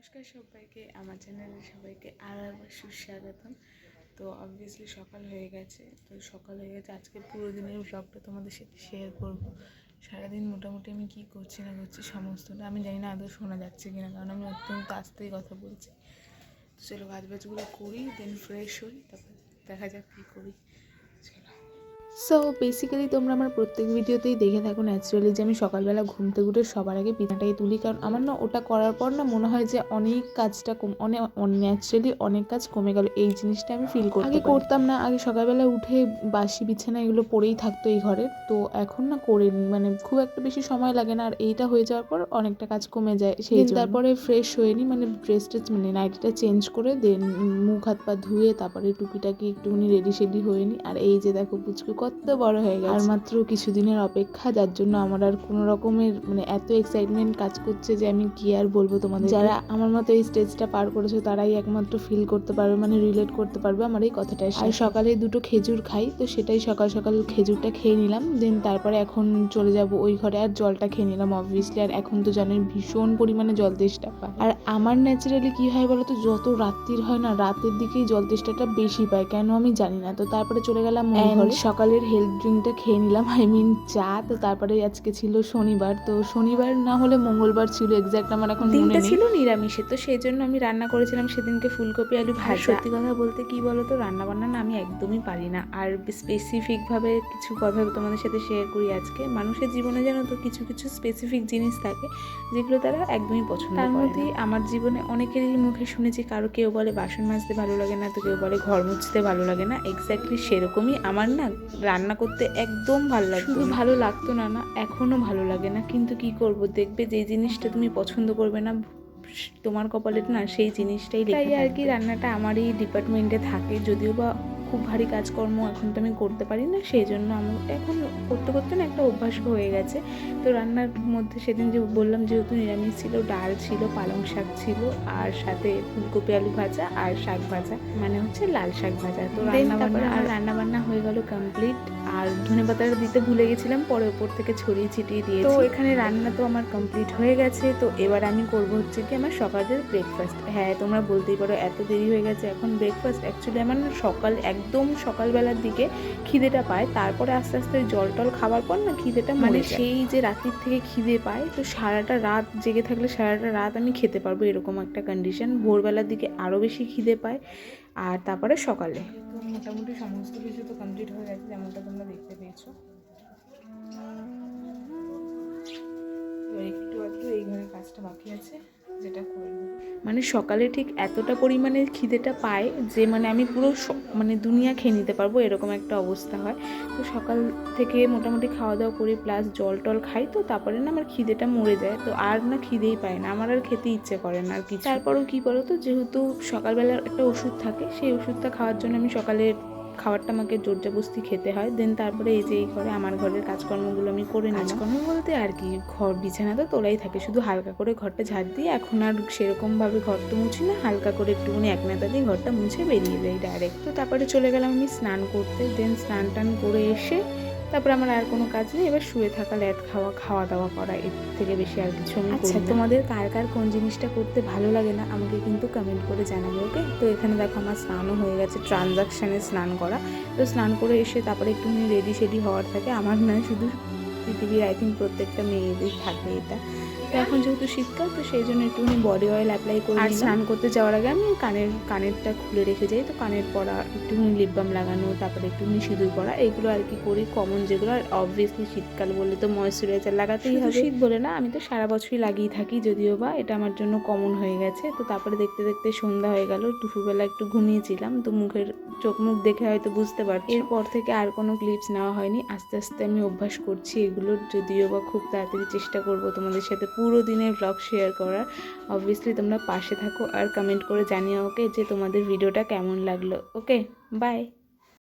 নমস্কার সবাইকে, আমার চ্যানেলে সবাইকে আর একবার সুস্বাগতম। তো অবভিয়াসলি সকাল হয়ে গেছে, তো সকাল হয়ে গেছে, আজকে পুরো দিনের ব্লগটা তোমাদের সাথে শেয়ার করব। সারাদিন মোটামুটি আমি কী করছি না করছি সমস্তটা আমি জানি না, আদৌ শোনা যাচ্ছে কিনা, কারণ আমি অত্যন্ত আস্তেই কথা বলছি। তো চলো কাজ বাজগুলো করি দেন ফ্রেশ হই, তারপর দেখা যাক কী করি। সো বেসিক্যালি তোমরা আমার প্রত্যেক ভিডিওতেই দেখে থাকো ন্যাচারালি যে আমি সকালবেলা ঘুম থেকে উঠে সবার আগে পিঠাটাই তুলি। কারণ আমার না ওটা করার পর না মনে হয় যে অনেক কাজটা কম অনেক ন্যাচারালি অনেক কাজ কমে গেল। এই জিনিসটা আমি ফিল করি আগে করতাম না আগে সকালবেলা উঠে বাসি বিছানা এগুলো পড়েই থাকতো এই ঘরে। তো এখন না করে নিই মানে খুব একটা বেশি সময় লাগে না। আর এইটা হয়ে যাওয়ার পর অনেকটা কাজ কমে যায় সেই তারপরে ফ্রেশ হয়ে নিই মানে ড্রেস ট্রেস মানে নাইটিটা চেঞ্জ করে দেন মুখ হাত পা ধুয়ে তারপরে টুপিটাকে একটুখানি রেডি শেডি হয়ে নিই আর এই যে দেখো পুচকু কত বড় হয়ে গেছে। আর মাত্র কিছুদিনের অপেক্ষা যার জন্য আমার আর কোনো রকমের মানে এত এক্সাইটমেন্ট কাজ করছে যে আমি কি আর বলব তোমাদের যারা আমার মতো এই স্টেজটা পার করেছ তারাই একমাত্র ফিল করতে পারবে মানে রিলেট করতে পারবে আমার এই কথাটা আর সকালে দুটো খেজুর খাই তো সেটাই সকাল সকাল খেজুরটা খেয়ে নিলাম দেন তারপরে এখন চলে যাব ওই ঘরে আর জলটা খেয়ে নিলাম অবভিয়াসলি আর এখন তো জানেন ভীষণ পরিমাণে জল তেষ্টা পায়। আর আমার ন্যাচারালি কি হয় বলতো যত রাত্রির হয় না রাতের দিকেই জল তেষ্টাটা বেশি পায় কেন আমি জানি না। তো তারপরে চলে গেলাম ঘরে। সকালের হেলথ ড্রিঙ্কটা খেয়ে নিলাম। আই মিন চা তো তারপরে আজকে ছিল শনিবার তো শনিবার না হলে মঙ্গলবার ছিল এক্স্যাক্ট আমার এখন মনে নেই। ছিল নিরামিষে তো সেই জন্য আমি রান্না করেছিলাম সেদিনকে ফুলকপি আলু ভাজা। সত্যি কথা বলতে কি বলতো রান্না বান্না না আমি একদমই পারি না। আর স্পেসিফিকভাবে কিছু কথা তোমাদের সাথে শেয়ার করি আজকে মানুষের জীবনে যেন তো কিছু কিছু স্পেসিফিক জিনিস থাকে যেগুলো তারা একদমই পছন্দ তার মধ্যেই আমার জীবনে অনেকেরই মুখে শুনেছি কারও কেউ বলে বাসন মাজতে ভালো লাগে না তো কেউ বলে ঘর মুছতে ভালো লাগে না। এক্স্যাক্টলি সেরকমই আমার না রান্না করতে একদম ভালো লাগে শুধু ভালো লাগতো না না এখনও ভালো লাগে না। কিন্তু কি করব? দেখবে যে জিনিসটা তুমি পছন্দ করবে না তোমার কপালে না সেই জিনিসটাই লেখা তাই আর কি। রান্নাটা আমারই ডিপার্টমেন্টে থাকে যদিও বা খুব ভারী কাজকর্ম এখন তো আমি করতে পারি না সেই জন্য আমার এখন করতে করতে না একটা অভ্যাস হয়ে গেছে। তো রান্নার মধ্যে সেদিন যে বললাম যেহেতু নিরামিষ ছিল ডাল ছিল পালং শাক ছিল আর সাথে ফুলকপি আলু ভাজা আর শাক ভাজা মানে হচ্ছে লাল শাক ভাজা। তো Then রান্না তারপরে বান্না আর রান্না বান্না হয়ে গেল কমপ্লিট আর ধনে পাতাটা দিতে ভুলে গেছিলাম পরে ওপর থেকে ছড়িয়ে ছিটিয়ে দিয়ে তো এখানে রান্না তো আমার কমপ্লিট হয়ে গেছে। তো এবার আমি করব হচ্ছে কি আমার সকালের ব্রেকফাস্ট হ্যাঁ তোমরা বলতেই পারো এত দেরি হয়ে গেছে এখন ব্রেকফাস্ট অ্যাকচুয়ালি আমার সকাল সকাল একদম সকালবেলার দিকে খিদেটা পায়। তারপরে আস্তে আস্তে জল টল খাওয়ার পর না খিদেটা মানে সেই যে রাত্রির থেকে খিদে পায় তো সারাটা রাত জেগে থাকলে সারাটা রাত আমি খেতে পারব এরকম একটা কন্ডিশন ভোরবেলার দিকে আরও বেশি খিদে পায় আর তারপরে সকালে। তো মোটামুটি সমস্ত কিছু তো কমপ্লিট হয়ে গেছে যেমনটা তোমরা দেখতে পেয়েছ। একটু একটু এই ঘরের কাজটা বাকি আছে যেটা করে নেব। মানে সকালে ঠিক এতটা পরিমাণে খিদেটা পায় যে মানে আমি পুরো মানে দুনিয়া খেয়ে নিতে পারব, এরকম একটা অবস্থা হয়। তো সকাল থেকে মোটামুটি খাওয়া দাওয়া করি প্লাস জল টল খাই, তো তারপরে না আমার খিদেটা মরে যায়। তো আর না খিদেই পায় না, আমার আর খেতে ইচ্ছে করে না আর কি তারপরেও কী বলো তো যেহেতু সকালবেলার একটা ওষুধ থাকে, সেই ওষুধটা খাওয়ার জন্য আমি সকালে খাবারটা আমাকে জোর জবস্তি খেতে হয়। দেন তারপরে এই যে এই ঘরে আমার ঘরের কাজকর্মগুলো আমি করে নিই কাজকর্ম বলতে আর কি, ঘর বিছানা তো তোলাই থাকে। শুধু হালকা করে ঘরটা ঝাড় দিয়ে এখন আর সেরকমভাবে ঘর তো মুছি না, হালকা করে একটুখানি এক নেতা দিয়ে ঘরটা মুছে বেরিয়ে যাই ডাইরেক্ট তো তারপরে চলে গেলাম আমি স্নান করতে। দেন স্নান টান করে এসে তারপরে আমার আর কোনো কাজ নেই। এবার শুয়ে থাকা ল্যাদ খাওয়া খাওয়া দাওয়া করা এর থেকে বেশি আর কিছু আমি আচ্ছা, তোমাদের কার কার কোন জিনিসটা করতে ভালো লাগে না আমাকে কিন্তু কমেন্ট করে জানাবে ওকে তো এখানে দেখো আমার স্নানও হয়ে গেছে ট্রানজাকশানে স্নান করা। তো স্নান করে এসে তারপরে একটুখানি রেডি সেডি হওয়ার থাকে। আমার নয় শুধু পৃথিবীর আই থিঙ্ক প্রত্যেকটা মেয়েদের থাকে এটা। তো এখন যেহেতু শীতকাল তো সেই জন্য একটুখানি বডি অয়েল অ্যাপ্লাই করে আর স্নান করতে যাওয়ার আগে আমি কানের কানেরটা খুলে রেখে যাই। তো কানের পরা একটুখানি লিপ বাম লাগানো তারপরে একটুখানি সিঁদুর পরা এগুলো আর কি করি। কমন যেগুলো আর অবভিয়াসলি শীতকাল বললে তো ময়শ্চারাইজার লাগাতেই হবে। শীত বলে না আমি তো সারা বছরই লাগিয়ে থাকি যদিও বা এটা আমার জন্য কমন হয়ে গেছে। তো তারপরে দেখতে দেখতে সন্ধ্যা হয়ে গেল দুপুরবেলা একটু ঘুমিয়েছিলাম। তো মুখের চোখ মুখ দেখে হয়তো বুঝতে পারছি। এরপর থেকে আর কোনো ক্লিপস নেওয়া হয়নি। আস্তে আস্তে আমি অভ্যাস করছি এগুলোর যদিও বা খুব তাড়াতাড়ি চেষ্টা করব তোমাদের সাথে পুরো দিনের ব্লগ শেয়ার করার অবভিয়াসলি তোমরা পাশে থাকো আর কমেন্ট করে জানিও ওকে যে তোমাদের ভিডিওটা কেমন লাগল ওকে বাই